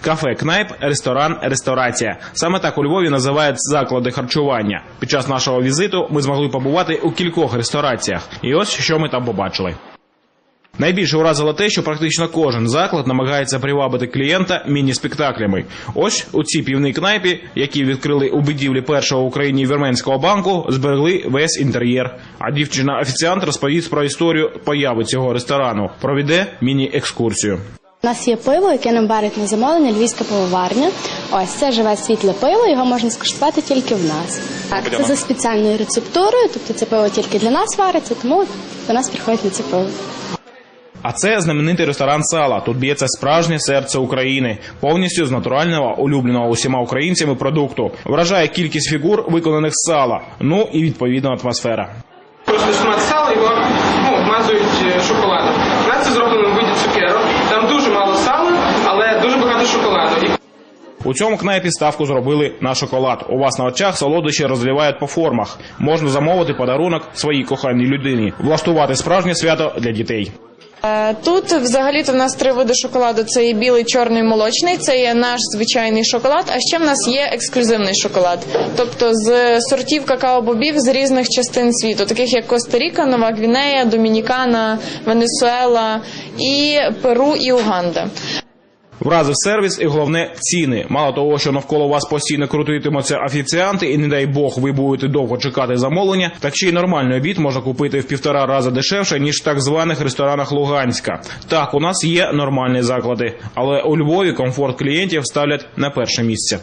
Кафе, кнайп, ресторан, ресторація. Саме так у Львові називають заклади харчування. Під час нашого візиту ми змогли побувати у кількох рестораціях. І ось що ми там побачили. Найбільше уразило те, що практично кожен заклад намагається привабити клієнта міні-спектаклями. Ось у цій півній кнайпі, які відкрили у будівлі першого в Україні вірменського банку, зберегли весь інтер'єр. А дівчина-офіціант розповість про історію появи цього ресторану. Проведе міні-екскурсію. У нас є пиво, яке нам беруть на замовлення львівська пивоварня. Ось це живе світле пиво, його можна скуштувати тільки в нас. Так, це за спеціальною рецептурою, тобто це пиво тільки для нас вариться, тому до нас приходять на це пиво. А це знаменитий ресторан сала. Тут б'ється справжнє серце України, повністю з натурального, улюбленого усіма українцями продукту. Вражає кількість фігур, виконаних з сала. Ну і відповідна атмосфера. Просто шмат сала його ну, обмазують е, шоколадом. У нас це зроблено в виді цукерок. Там дуже мало сала, але дуже багато шоколаду. І У цьому кнайпі ставку зробили на шоколад. У вас на очах солодощі розливають по формах. Можна замовити подарунок своїй коханій людині, влаштувати справжнє свято для дітей. Е, Тут взагалі-то в нас три види шоколаду: це є білий, чорний, молочний. Це є наш звичайний шоколад. А ще в нас є ексклюзивний шоколад, тобто з сортів какао-бобів з різних частин світу, таких як Коста-Ріка, Нова Гвінея, Домінікана, Венесуела і Перу і Уганда. Вразив сервіс і головне ціни. Мало того, що навколо вас постійно крутитимуться офіціанти, і не дай Бог, ви будете довго чекати замовлення. Так ще й нормальний обід можна купити в півтора рази дешевше ніж в так званих ресторанах Луганська. Так, у нас є нормальні заклади, але у Львові комфорт клієнтів ставлять на перше місце.